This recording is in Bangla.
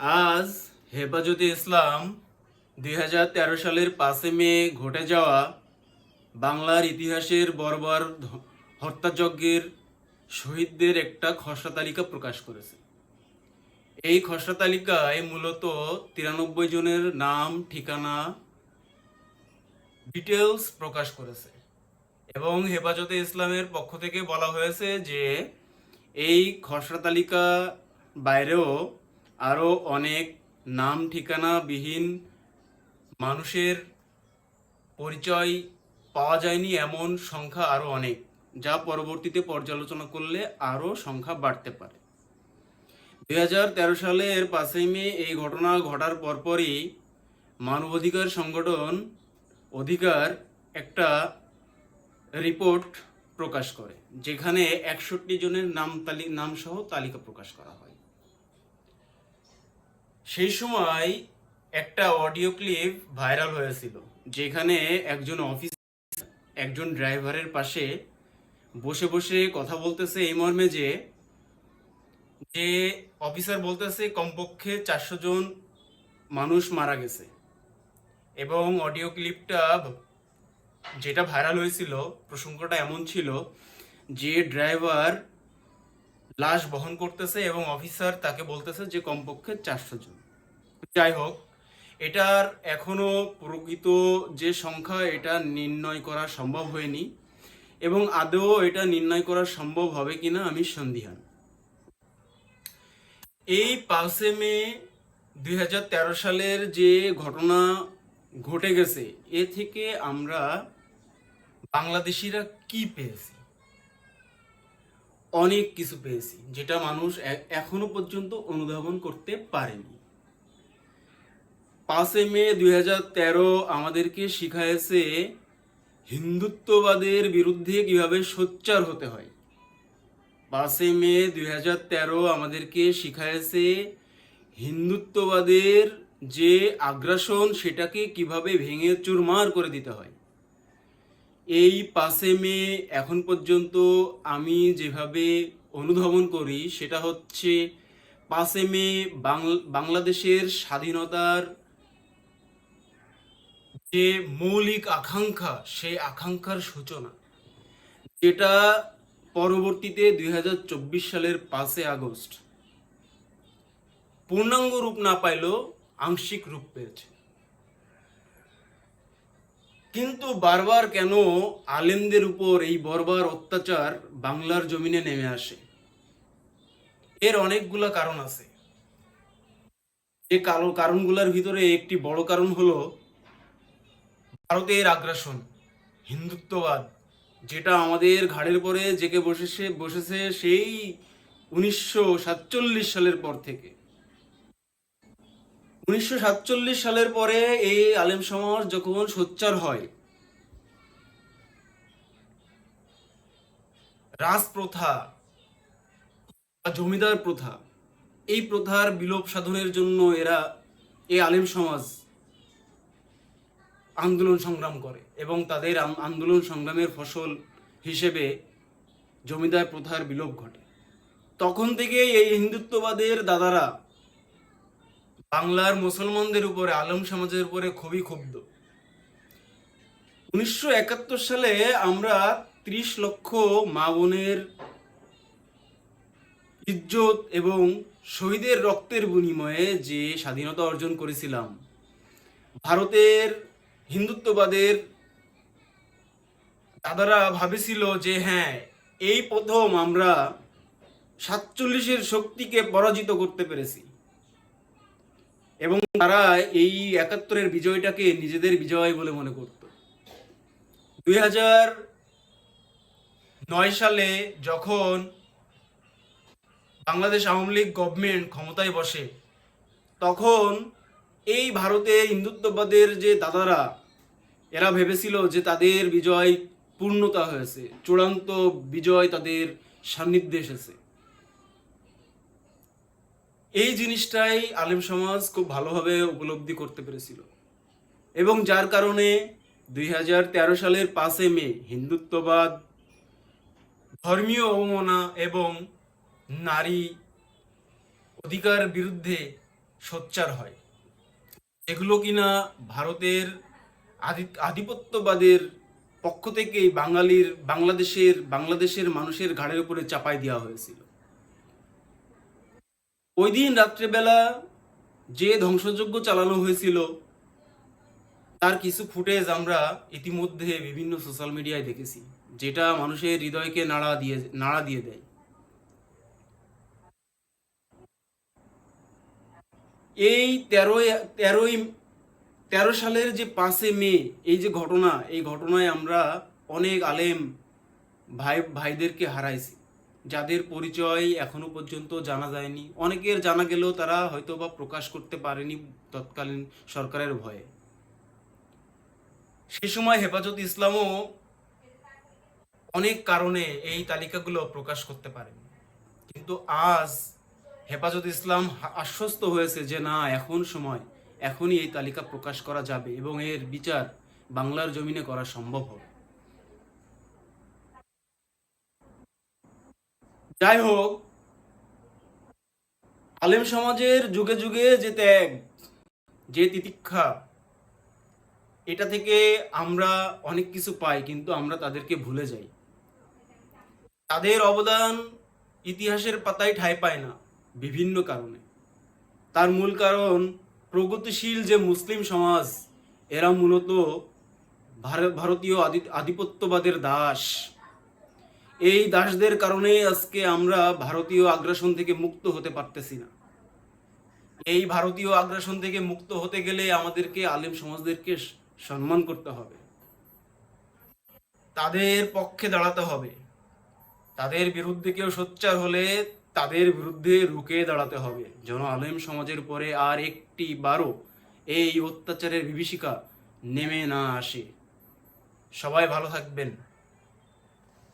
আজ হেফাজতে ইসলাম দুই হাজার তেরো সালের পাঁচে মে ঘটে যাওয়া বাংলার ইতিহাসের বর্বর হত্যাযজ্ঞের শহীদদের একটা খসড়া তালিকা প্রকাশ করেছে। এই খসড়া তালিকায় মূলত তিরানব্বই জনের নাম, ঠিকানা ডিটেলস প্রকাশ করেছে এবং হেফাজতে ইসলামের পক্ষ থেকে বলা হয়েছে যে এই খসড়া তালিকা বাইরেও আরও অনেক নাম ঠিকানা বিহীন মানুষের পরিচয় পাওয়া যায়নি এমন সংখ্যা আরও অনেক, যা পরবর্তীতে পর্যালোচনা করলে আরও সংখ্যা বাড়তে পারে। দুই হাজার তেরো সালের পাঁচই মে এই ঘটনা ঘটার পরপরই মানবাধিকার সংগঠন অধিকার একটা রিপোর্ট প্রকাশ করে, যেখানে একষট্টি জনের নাম তালি, নামসহ তালিকা প্রকাশ করা হয়। সেই সময় একটা অডিও ক্লিপ ভাইরাল হয়েছিল, যেখানে একজন অফিস, একজন ড্রাইভারের পাশে বসে বসে কথা বলতেছে এই মর্মে যে যে অফিসার বলতেছে কমপক্ষে চারশো জন মানুষ মারা গেছে। এবং অডিও ক্লিপটা যেটা ভাইরাল হয়েছিল, প্রসঙ্গটা এমন ছিল যে ড্রাইভার লাশ বহন করতেছে এবং অফিসার তাকে বলতেছে যে কমপক্ষে চারশো জন। যাই হোক, এটার এখনও প্রকৃত যে সংখ্যা, এটা নির্ণয় করা সম্ভব হয়নি এবং আদৌ এটা নির্ণয় করা সম্ভব হবে কিনা আমি সন্দিহান। এই পাঁচে মে দুই হাজার তেরো সালের যে ঘটনা ঘটে গেছে, এ থেকে আমরা বাংলাদেশিরা কি পেয়েছি? অনেক কিছু পেয়েছি, যেটা মানুষ এখনও পর্যন্ত অনুধাবন করতে পারেনি। পাঁচে মে দু হাজার তেরো আমাদেরকে শিখাইছে হিন্দুত্ববাদের বিরুদ্ধে কীভাবে সোচ্চার হতে হয়। পাঁচে মে দুই হাজার তেরো আমাদেরকে শিখাইছে হিন্দুত্ববাদের যে আগ্রাসন, সেটাকে কীভাবে ভেঙে চুরমার করে দিতে হয়। এই পাঁচে মে এখন পর্যন্ত আমি যেভাবে অনুধাবন করি, সেটা হচ্ছে পাঁচে মে বাংল- বাংলাদেশের স্বাধীনতার যে মৌলিক আকাঙ্ক্ষা, সেই আকাঙ্ক্ষার সূচনা, যেটা পরবর্তীতে দুই হাজার চব্বিশ সালের পাঁচে আগস্ট পূর্ণাঙ্গ রূপ না পাইলেও আংশিক রূপ পেয়েছে। কিন্তু বারবার কেন আলেমদের উপর এই বর্বর অত্যাচার বাংলার জমিনে নেমে আসে? এর অনেকগুলা কারণ আছে। কালো কারণগুলোর ভিতরে একটি বড় কারণ হলো ভারতের আগ্রাসন, হিন্দুত্ববাদ, যেটা আমাদের ঘাড়ের পরে জেকে বসেছে বসেছে সেই উনিশশো সাতচল্লিশ সালের পর থেকে। উনিশশো সাতচল্লিশ সালের পরে এই আলেম সমাজ যখন সোচ্চার হয়, রাজপ্রথা বা জমিদার প্রথা, এই প্রথার বিলোপ সাধনের জন্য এরা, এই আলেম সমাজ আন্দোলন সংগ্রাম করে এবং তাদের আন্দোলন সংগ্রামের ফসল হিসেবে জমিদার প্রথার বিলোপ ঘটে। তখন থেকে এই হিন্দুত্ববাদের দাদারা বাংলার মুসলমানদের উপরে, আলম সমাজের উপরে খুবই ক্ষুব্ধ। উনিশশো একাত্তর সালে আমরা ত্রিশ লক্ষ মা বোনের ইজ্জত এবং শহীদের রক্তের বিনিময়ে যে স্বাধীনতা অর্জন করেছিলাম, ভারতের হিন্দুত্ববাদের দাদারা ভাবেছিল যে হ্যাঁ এই প্রথম আমরা সাতচল্লিশের শক্তিকে পরাজিত করতে পেরেছি। এবং তারা এই একাত্তরের বিজয়টাকে নিজেদের বিজয় বলে মনে করত। দুই হাজার নয় সালে যখন বাংলাদেশ আওয়ামী লীগ গভর্নমেন্ট ক্ষমতায় বসে, তখন এই ভারতে হিন্দুত্ববাদের যে দাদারা এরা ভেবেছিল যে তাদের বিজয় পূর্ণতা হয়েছে, চূড়ান্ত বিজয় তাদের সান্নিধ্যে এসেছে। এই জিনিসটাই আলেম সমাজ খুব ভালোভাবে উপলব্ধি করতে পেরেছিল। এবং যার কারণে দুই হাজার তেরো সালের পাঁচে মে হিন্দুত্ববাদ, ধর্মীয় অবমাননা এবং নারী অধিকার বিরুদ্ধে সোচ্চার হয়। এগুলো কিনা ভারতের আধিপত্যবাদের পক্ষ থেকেই বাঙালির, বাংলাদেশের বাংলাদেশের মানুষের ঘাড়ের উপরে চাপাই দেওয়া হয়েছিল। ওই দিন রাত্রেবেলা যে ধ্বংসযজ্ঞ চালানো হয়েছিল, তার কিছু ফুটেজ আমরা ইতিমধ্যে বিভিন্ন সোশ্যাল মিডিয়ায় দেখেছি, যেটা মানুষের হৃদয়কে নাড়া দিয়ে নাড়া দিয়ে দেয়। এই তেরোই তেরোই তেরো সালের যে পাঁচে মে, এই যে ঘটনা, এই ঘটনায় আমরা অনেক আলেম ভাই, ভাইদেরকে হারাইছি। যাদের পরিচয় এখনও পর্যন্ত জানা যায়নি। অনেকের জানা গেলেও তারা হয়তো বা প্রকাশ করতে পারেনি তৎকালীন সরকারের ভয়ে। সে সময় হেফাজত ইসলামও অনেক কারণে এই তালিকাগুলো প্রকাশ করতে পারেনি। কিন্তু আজ হেফাজত ইসলাম আশ্বস্ত হয়েছে যে না, এখন সময় এখনই এই তালিকা প্রকাশ করা যাবে এবং এর বিচার বাংলার জমিনে করা সম্ভব হবে। যাই হোক, আলেম সমাজের যুগে যুগে যে ত্যাগ, যে তিতিক্ষা, এটা থেকে আমরা অনেক কিছু পাই কিন্তু আমরা তাদেরকে ভুলে যাই। তাদের অবদান ইতিহাসের পাতায় ঠাঁই পায় না বিভিন্ন কারণে। তার মূল কারণ প্রগতিশীল যে মুসলিম সমাজ, এরা মূলত ভারতীয় আধিপত্যবাদের দাস। এই দাসদের কারণে আজকে আমরা ভারতীয় আগ্রাসন থেকে মুক্ত হতে পারতেছি না। এই ভারতীয় আগ্রাসন থেকে মুক্ত হতে গেলে আমাদেরকে আলেম সমাজদেরকে সম্মান করতে হবে। তাদের পক্ষে দাঁড়াতে হবে। তাদের বিরুদ্ধে কেউ সোচ্চার হলে তাদের বিরুদ্ধে রুকে দাঁড়াতে হবে। জন আলেম সমাজের পরে আর একটি বারও এই অত্যাচারের বিভীষিকা নেমে না আসে। সবাই ভালো থাকবেন।